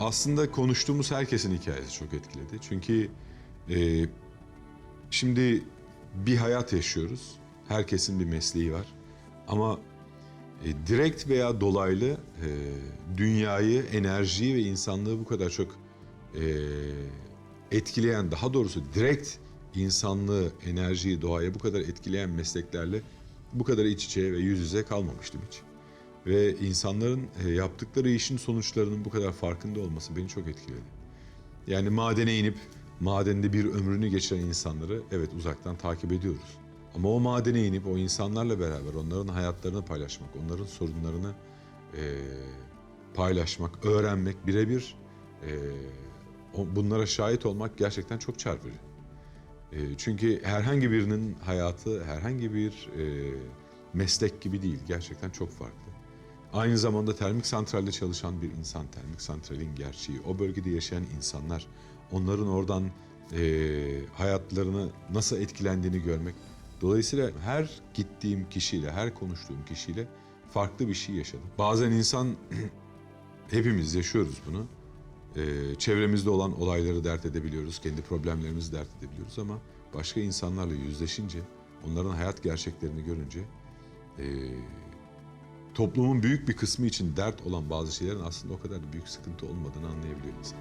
aslında konuştuğumuz herkesin hikayesi çok etkiledi. Çünkü e, şimdi bir hayat yaşıyoruz. Herkesin bir mesleği var. Ama e, direkt veya dolaylı e, dünyayı, enerjiyi ve insanlığı bu kadar çok e, etkileyen, daha doğrusu direkt insanlığı, enerjiyi, doğayı bu kadar etkileyen mesleklerle bu kadar iç içe ve yüz yüze kalmamıştım hiç. Ve insanların e, yaptıkları işin sonuçlarının bu kadar farkında olması beni çok etkiledi. Yani madene inip madende bir ömrünü geçiren insanları evet uzaktan takip ediyoruz. Ama o madene inip o insanlarla beraber onların hayatlarını paylaşmak, onların sorunlarını e, paylaşmak, öğrenmek, birebir e, bunlara şahit olmak gerçekten çok çarpıcı. E, çünkü herhangi birinin hayatı herhangi bir e, meslek gibi değil, gerçekten çok farklı. Aynı zamanda termik santralde çalışan bir insan, termik santralin gerçeği, o bölgede yaşayan insanlar, onların oradan e, hayatlarını nasıl etkilendiğini görmek. Dolayısıyla her gittiğim kişiyle, her konuştuğum kişiyle farklı bir şey yaşadım. Bazen insan, hepimiz yaşıyoruz bunu. E, çevremizde olan olayları dert edebiliyoruz, kendi problemlerimizi dert edebiliyoruz ama başka insanlarla yüzleşince, onların hayat gerçeklerini görünce e, toplumun büyük bir kısmı için dert olan bazı şeylerin aslında o kadar da büyük sıkıntı olmadığını anlayabiliyor insan.